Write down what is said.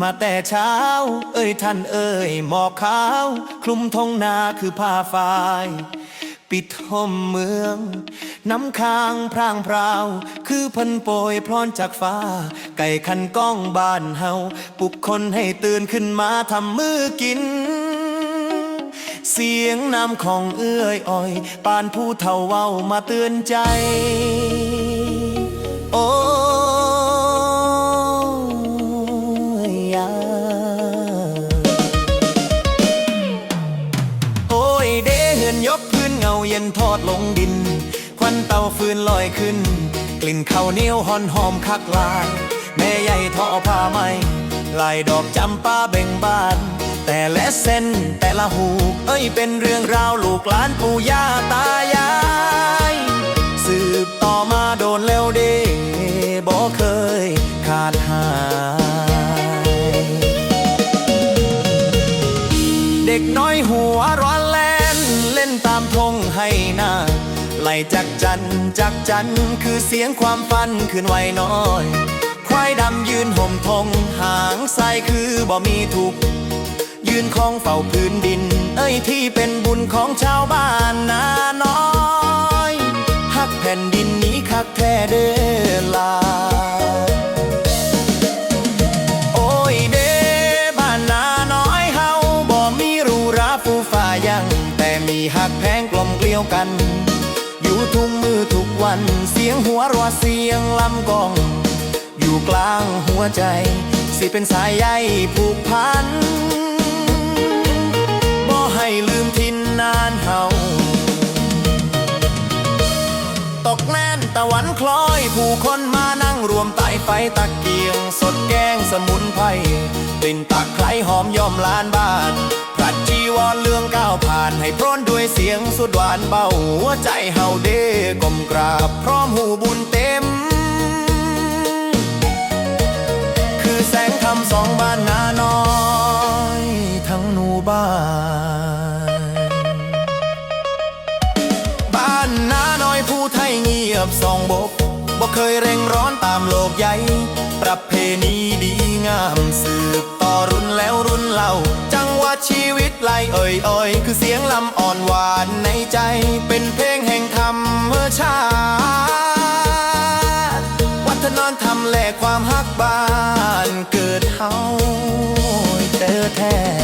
มาแต่เช้า เอ้ยท่านเอ้ยหมอกขาว คลุมทงนาคือผ้าฝ้าย ปิดทมเมือง น้ำค้างพร่างพราว คือพันโปยพรอนจากฟ้า ไก่คันก้องบ้านเฮาปลุกคนให้ตื่นขึ้นมาทำมือกินเสียงน้ำของเอื้อยอ้อย ปานผู้เฒ่าเว้ามาเตือนใจันเตาฟืนลอยขึ้น กลิ่นข้าวเหนียวหอนหอมคักลาย แม่ใหญ่ทอผ้าไหมลายดอกจำป้าเบ่งบาน แต่และเส้นแต่ละหูก เอ้ยเป็นเรื่องราวลูกหลานปู่ย่าตายาย สืบต่อมาโดนแล้วเด้บ่เคยขาดหายเด็กน้อยหัวร้อนแลนเล่นตามทงให้หน้า ลจักจันจักจันคือเสียงความฝันขึ้นไวน้อย ควายดำยืนห่มทงหางใสคือบ่มีทุก ยืนคองเฝ้าพื้นดิน เอ้ยที่เป็นบุญของชาวบ้านนาน้อยฮักแผ่นดินนี้คักแท้เด้อลาโอ้ยเดบ้านนาน้อยเฮาบ่มีหรูหราฟูฟ้ายังแต่มีหักแพงกลมเกลียวกัน ทุกมือทุกวันเสียงหัวรัวเสียงลำกอง อยู่กลางหัวใจ สิเป็นสายใยผูกพันบ่ให้ลืมทินนานเฮาตกแน่นตะวันคล้อย ผู้คนมานั่งรวมไต่ไฟตะเกียง สดแกงสมุนไพรกลิ่นตักไคร้หอมย่อมลานบ้านพระจีวรเรื่องก้าวผ่านให้พร้นด้วยเสียงสุดหวานเบาหัวใจ กราบพร้อมหูบุญเต็ม คือแสงธรรมสองบ้านนาน้อย ทั้งหนูบ้าน บ้านนาน้อยผู้ไทยเงียบสองบกบ่เคยเร่งร้อนตามโลกใหญ่ประเพณีดีงามสืบต่อรุ่นแล้วรุ่นเล่า วะชีวิตไหลเอ่ยเอ่ยคือเสียงลำอ่อนหวานในใจ เป็นเพลงแห่งธรรมชาติวัฒนธรรมแลกความฮักบ้านเกิดเฮาเจอแท้